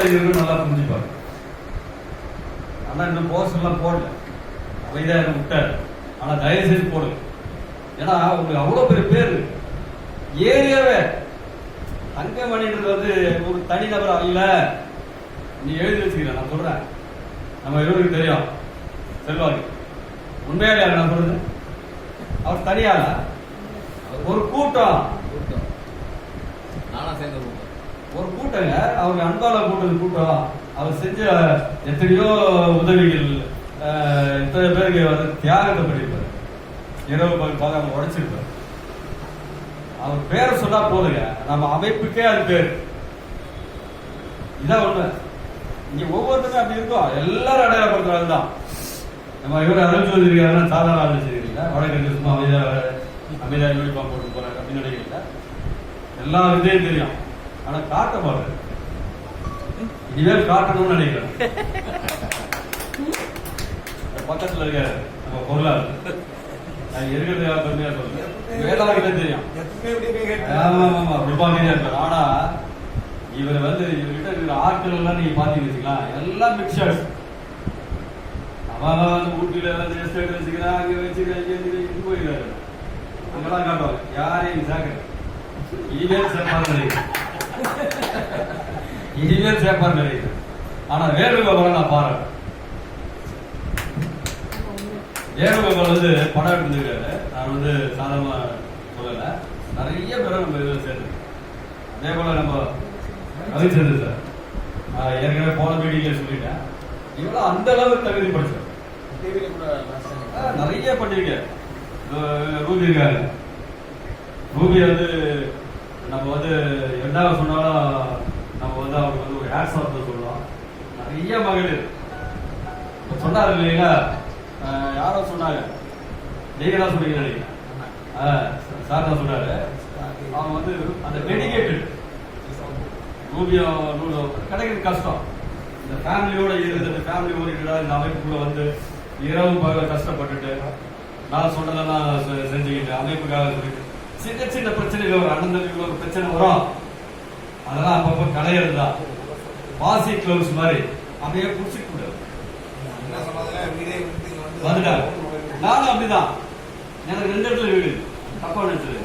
இருக்குன்னு நல்லா புரிஞ்சுப்பாங்க ஆனா இன்னும் எல்லாம் போடல. அமைதியா இருக்க விட்டாரு. ஆனா தயவு செய்து போடுங்க. ஏன்னா உங்களுக்கு அவ்வளவு பெரிய பேர். ஏரியாவே தங்கமணின்றது வந்து ஒரு தனிநபர் இல்ல நீ எழுதி வச்சுக்கல நான் சொல்றேன். நம்ம இருவருக்கு தெரியும். செல்வாக்கு. உண்மையாலே நான் சொல்றது? அவர் தனியால ஒரு கூட்டம். கூட்டம். நானா சேர்ந்த ஒரு கூட்டங்க. அவங்க அன்பால கூட்டது கூட்டம் அவர் செஞ்ச எத்தனையோ உதவிகள் அஹ், இத்தனை பேருக்கு வந்து தியாகத்தை பண்ணியிருப்பாரு. இரவு பகல் பார்க்காம உடைச்சிருப்பாரு. அவர் பேரை சொன்னா போதுங்க. நம்ம அமைப்புக்கே அது பேர். இதான் உண்மை. இங்க ஒவ்வொருத்தருக்கும் அப்படி இருக்கும். எல்லாரும் அடையாளப்படுத்துறது தான் நம்ம இவர் அருள் ஜோதி சாதாரண ஆள் வச்சிருக்கீங்களா வடக்கு சும்மா அமைதியா அமைதியா யூனிஃபார்ம் போட்டு போறாங்க அப்படின்னு நினைக்கிறீங்களா எல்லா விதையும் தெரியும். ஆனா காட்ட மாட்டேன். இனிமேல் காட்டணும்னு நினைக்கிறேன். பக்கத்துல இருக்க நம்ம பெருமையா சொல்றேன். வேதாகிட்ட தெரியும். ஆமா ஆமா ஆமா ரொம்ப அமைதியா இருப்பார். ஆனா இவர் வந்து இவர்கிட்ட இருக்கிற ஆட்கள் எல்லாம் நீங்க பாத்தீங்கன்னு எல்லாம் மிக்சர்ஸ் அவன் வந்து ஊட்டியில வந்து எஸ்டேட் வச்சுக்கிறான் அங்க வச்சுக்கிறான் இங்க வச்சுக்கிறான் இங்க போயிருக்காரு அங்கெல்லாம் காட்டுவாங்க யாரையும் சேர்க்கல இனிமேல் சேர்ப்பாரு நினைக்கிறேன் இனிமேல் சேர்ப்பாரு நினைக்கிறேன் ஆனா வேணுகோபால நான் பாருறேன் வேணுகோபால் வந்து படம் எடுத்துருக்காரு நான் வந்து சாதாரணமா சொல்லல. நிறைய பேரை நம்ம இதில் சேர்ந்து அதே போல நம்ம ரவிச்சந்திரன் சார். ஏற்கனவே போன மீட்டிங்ல சொல்லிட்டேன். இவ்வளவு அந்த அளவுக்கு தகுதி படிச்சார் ஆ, நிறைய பண்ணிருக்க ரூபி இருக்காரு. ரூபி வந்து நம்ம வந்து என்ன சொன்னாலும் நம்ம வந்து அவருக்கு வந்து ஒரு ஹேர் ஆஃப் சொல்லலாம் நிறைய மகளிர் சொன்னார் இல்லைங்களா? யாரோ சொன்னாங்க. நீங்கள் தான் சொன்னீங்க நினைக்கிறேன் சார் தான் சொன்னாரு. அவங்க வந்து அந்த டெடிகேட்டட் ரூபியோ நூலோ கிடைக்கிறது கஷ்டம். இந்த ஃபேமிலியோட இருந்து இந்த ஃபேமிலி ஓரியன்டாக இந்த அமைப்புக்குள்ள வந்து இரவு பகல் கஷ்டப்பட்டுட்டு நான் சொன்னதெல்லாம் செஞ்சுக்கிட்டு அமைப்புக்காக சொல்லிட்டு சின்ன சின்ன பிரச்சனைகள் வரும். அண்ணன் ஒரு பிரச்சனை வரும். அதெல்லாம் அப்பப்போ களையிறது? தான் பாசி கிளவுஸ் மாதிரி. அப்படியே புடிச்சிக்க கூடாது என்ன நானும் அப்படிதான். எனக்கு ரெண்டு இடத்துல வீடு. தப்பா நினைச்சது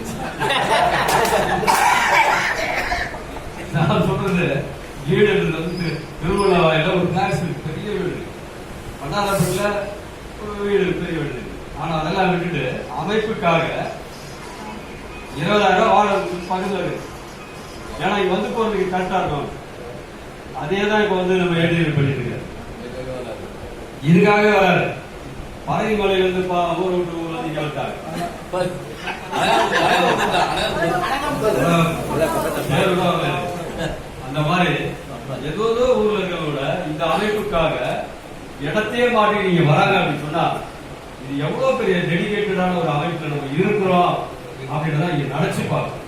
நான் சொல்றது வீடு வந்து திருவிழா வாயில ஒரு கிளாஸ் பெரிய வீடு. பண்ணாரப்பட்டில ஒரு வீடு பெரிய வீடு. ஆனால் ஆனா அதெல்லாம் விட்டுட்டு அமைப்புக்காக இருபதாயிரம் ரூபா வாடகை பக்கத்துல இருக்கு ஏன்னா இங்க வந்து போறதுக்கு கரெக்டா இருக்கும். அதே தான் இப்ப வந்து நம்ம ஏடிஎல் பண்ணிட்டு இருக்காரு. இதுக்காக வராது. பறவை மலையில இருந்து பா ஊர் விட்டு ஊர் வந்து கேட்டாங்க அந்த மாதிரி ஏதோ ஏதோ ஊர்ல இருக்கிறவங்கள இந்த அமைப்புக்காக இடத்தையே மாட்டி நீங்க வராங்க அப்படின்னு சொன்னா இது எவ்வளவு பெரிய டெடிகேட்டடான ஒரு அமைப்புல நம்ம இருக்கிறோம். அப்படின்றத இங்கே நினைச்சு பார்க்கணும்